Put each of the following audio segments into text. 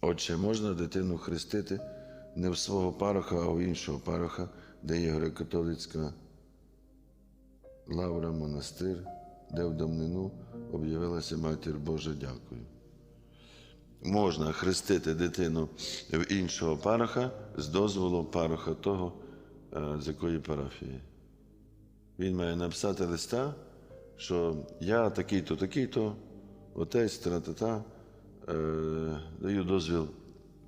Отже, можна дитину хрестити не в свого пароха, а в іншого пароха, де є греко-католицька лавра, монастир, де в давнину об'явилася Матір Божа дякую. Можна хрестити дитину в іншого пароха з дозволу пароха того, е, з якої парафії. Він має написати листа, що я такий-то, такий-то, отець, тра-та-та, даю дозвіл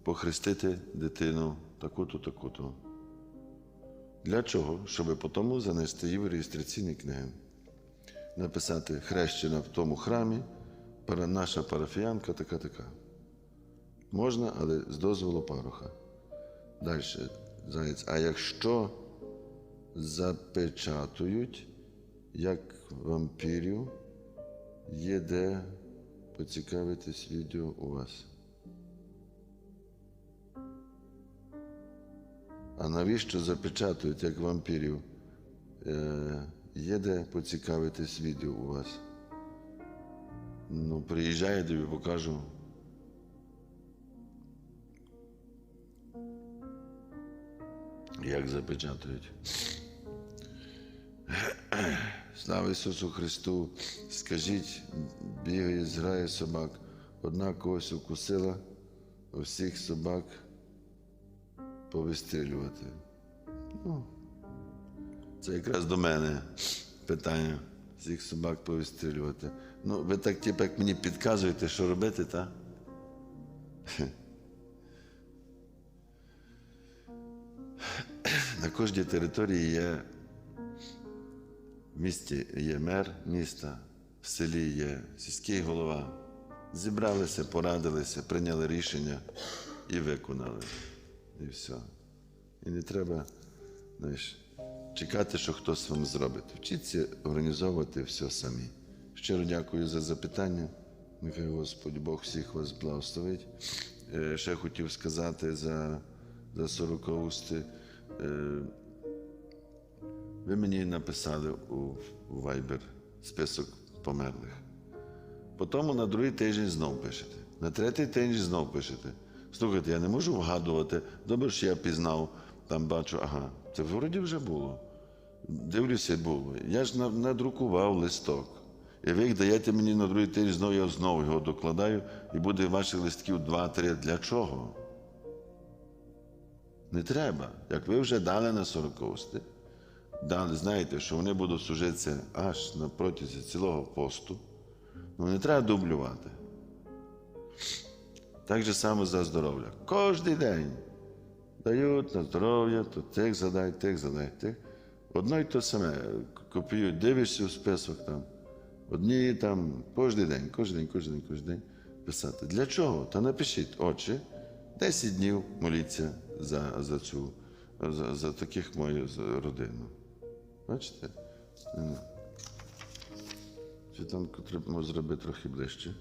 похрестити дитину таку-то, таку-то. Для чого? Щоб потім занести її в реєстраційні книги. Написати хрещена в тому храмі, наша парафіянка така-така. Можна, але з дозволу пароха. Далі, заєць. А якщо запечатують, як вампірів, є де поцікавитись відео у вас. А навіщо запечатують, як вампірів? Е, є де поцікавитись відео у вас. Ну, приїжджай, я тобі покажу. Як запечатують. Слава Ісусу Христу! Скажіть, бігає, зграє собак, одна когось укусила, усіх собак повистрілювати. Ну, це якраз до мене питання. Всіх собак повистрілювати. Ну, ви так, типу, як мені підказуєте, що робити, так? На кожній території є в місті є мер міста, в селі є сільський голова. Зібралися, порадилися, прийняли рішення і виконали. І все. І не треба знаєш, чекати, що хтось вам зробить. Вчіться організовувати все самі. Щиро дякую за запитання. Нехай Господь Бог всіх вас благословить. Е, Ще хотів сказати за, за сорокоусти. Ви мені написали у, Viber список померлих. Потім на другий тиждень знов пишете. На третій тиждень знов пишете. Слухайте, я не можу вгадувати. Добре, що я пізнав, там бачу, ага, це вроді вже було. Дивлюся, було. Я ж надрукував листок. І ви їх даєте мені на другий тиждень, знову я знову його докладаю, і буде ваших листків два-три. Для чого? Не треба. Як ви вже дали на сорокости, дали, знаєте, що вони будуть служитися аж на протязі цілого посту, ну не треба дублювати. Так же само за здоров'я. Кожний день дають на здоров'я, то тих задай, тих задай, тих. Одно й то саме. Копіюють, дивишся у список там. Одні там кожен день, кожен день, кожен день, кожен день писати. Для чого? Та напишіть, отче, 10 днів моліться за, за цю, за, за таких мою родину. Бачите? Чи там треба зробити трохи ближче?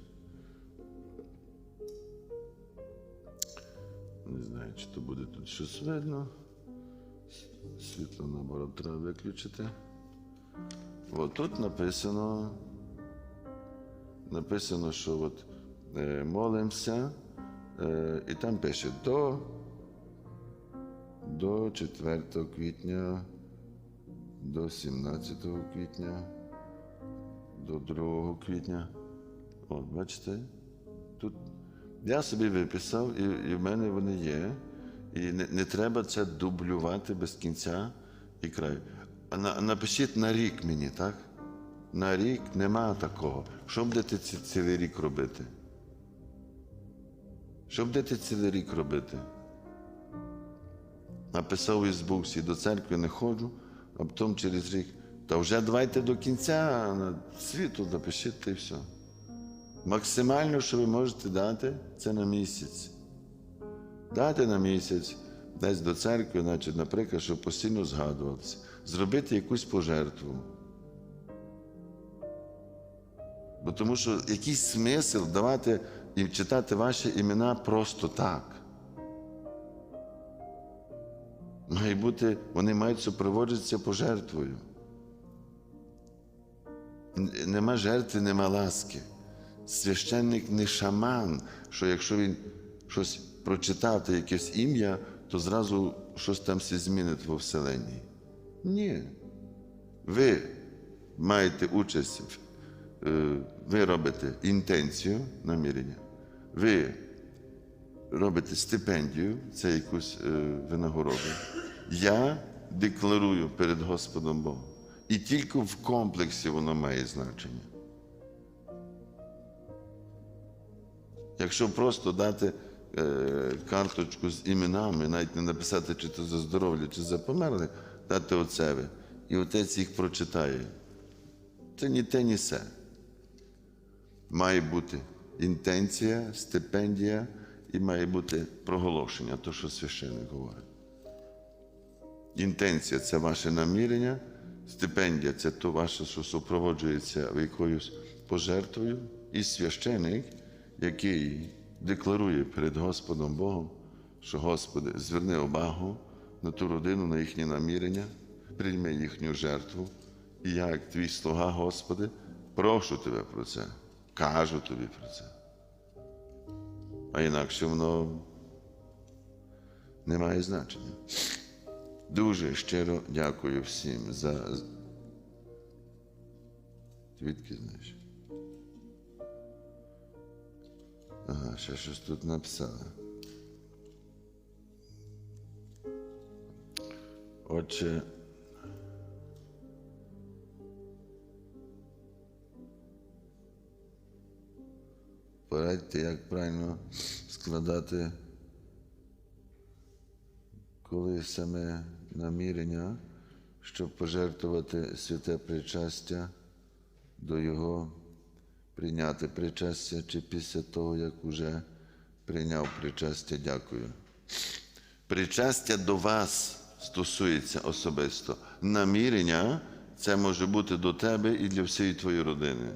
Не знаю, чи то буде тут щось видно. Світло наоборот треба виключити. От тут написано, написано, що от, е, молимося, е, і там пише до, до 4 квітня, до 17 квітня, до 2 квітня. От, бачите? Тут я собі виписав, і, і в мене вони є. І не, не треба це дублювати без кінця і краю. А на, напишіть на рік мені, так? На рік нема такого. Що будете ці- цілий рік робити? Що будете цілий рік робити? Написав у Фейсбуці, до церкви не ходжу, а потім через рік. Та вже давайте до кінця світу напишіть й все. Максимально, що ви можете дати, це на місяць. Дати на місяць, десь до церкви, значить, наприклад, щоб постійно згадуватися, зробити якусь пожертву. Бо тому що якийсь смисл давати і читати ваші імена просто так. Має бути, вони мають супроводжуватися пожертвою. Нема жертви, нема ласки. Священник не шаман, що якщо він щось прочитати, якесь ім'я, то зразу щось там все змінить во Вселенні. Ні. Ви маєте участь, е, ви робите інтенцію намірення, ви робите стипендію, це якусь е, винагороду. Я декларую перед Господом Богом. І тільки в комплексі воно має значення. Якщо просто дати е, карточку з іменами, навіть не написати, чи то за здоров'я, чи за померле, дати отцеві, і отець їх прочитає. Це ні те, ні се. Має бути інтенція, стипендія і має бути проголошення, то, що священник говорить. Інтенція це ваше намірення, стипендія це то ваше, що супроводжується якоюсь пожертвою, і священик, який декларує перед Господом Богом, що Господи, зверни увагу на ту родину, на їхні намірення, прийми їхню жертву. І я, як твій слуга, Господи, прошу тебе про це, кажу тобі про це. А інакше воно не має значення. Дуже щиро дякую всім за. Звідки знаєш? Ага, ще щось тут написали. Отже. Порадьте, як правильно складати коли саме намірення, щоб пожертвувати святе причастя до Його прийняти причастя, чи після того, як уже прийняв причастя, дякую. Причастя до вас стосується особисто. Намірення це може бути до тебе і для всієї твоєї родини.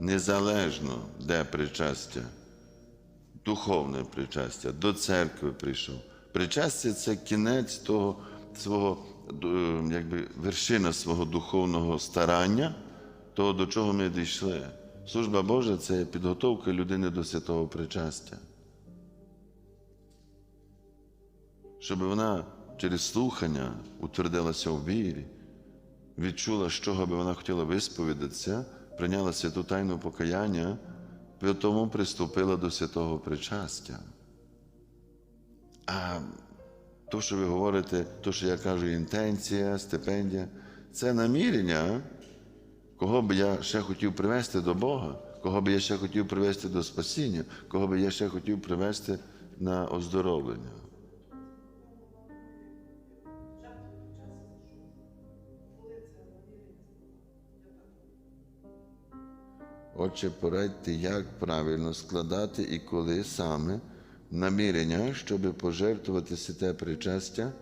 Незалежно, де причастя духовне причастя, до церкви прийшов. Причастя це кінець того свого, якби вершина свого духовного старання, того, до чого ми дійшли. Служба Божа це підготовка людини до святого причастя. Щоб вона через слухання утвердилася у вірі, відчула, з чого би вона хотіла висповідатися, прийняла святу тайну покаяння, тому приступила до святого причастя. А то, що ви говорите, то, що я кажу, інтенція, стипендія, це намірення, кого би я ще хотів привести до Бога, кого би я ще хотів привести до спасіння, кого би я ще хотів привести на оздоровлення. Отже, порадьте, як правильно складати і коли саме намірення, щоб пожертвувати святе причастя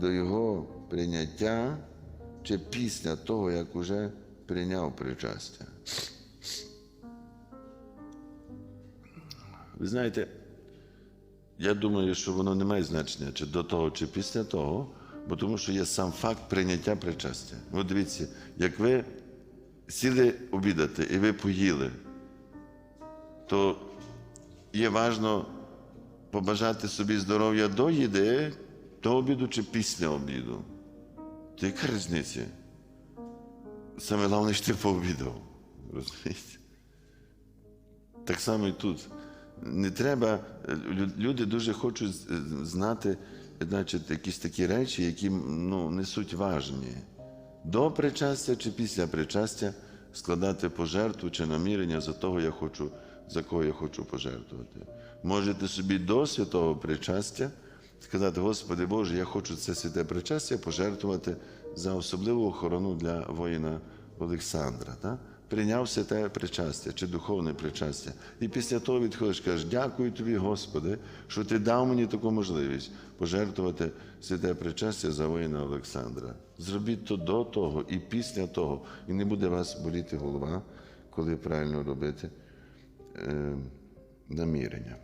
до його прийняття чи після того, як уже прийняв причастя. Ви знаєте, я думаю, що воно не має значення, чи до того, чи після того, бо тому що є сам факт прийняття причастя. От дивіться, як ви сіли обідати і ви поїли, то є важно побажати собі здоров'я до їди, до обіду чи після обіду. То яка різниця? Саме головне, що ти пообідав. Розумієте? Так само і тут. Не треба, люди дуже хочуть знати значить, якісь такі речі, які ну, несуть важні. До причастя чи після причастя складати пожертву чи намірення за того, я хочу, за кого я хочу пожертвувати. Можете собі до святого причастя сказати, Господи Боже, я хочу це святе причастя пожертвувати за особливу охорону для воїна Олександра. Так? Прийняв святе причастя чи духовне причастя. І після того відходиш, кажеш, дякую тобі, Господи, що ти дав мені таку можливість пожертвувати святе причастя за воїна Олександра. Зробіть то до того і після того, і не буде вас боліти голова, коли правильно робити е, намірення.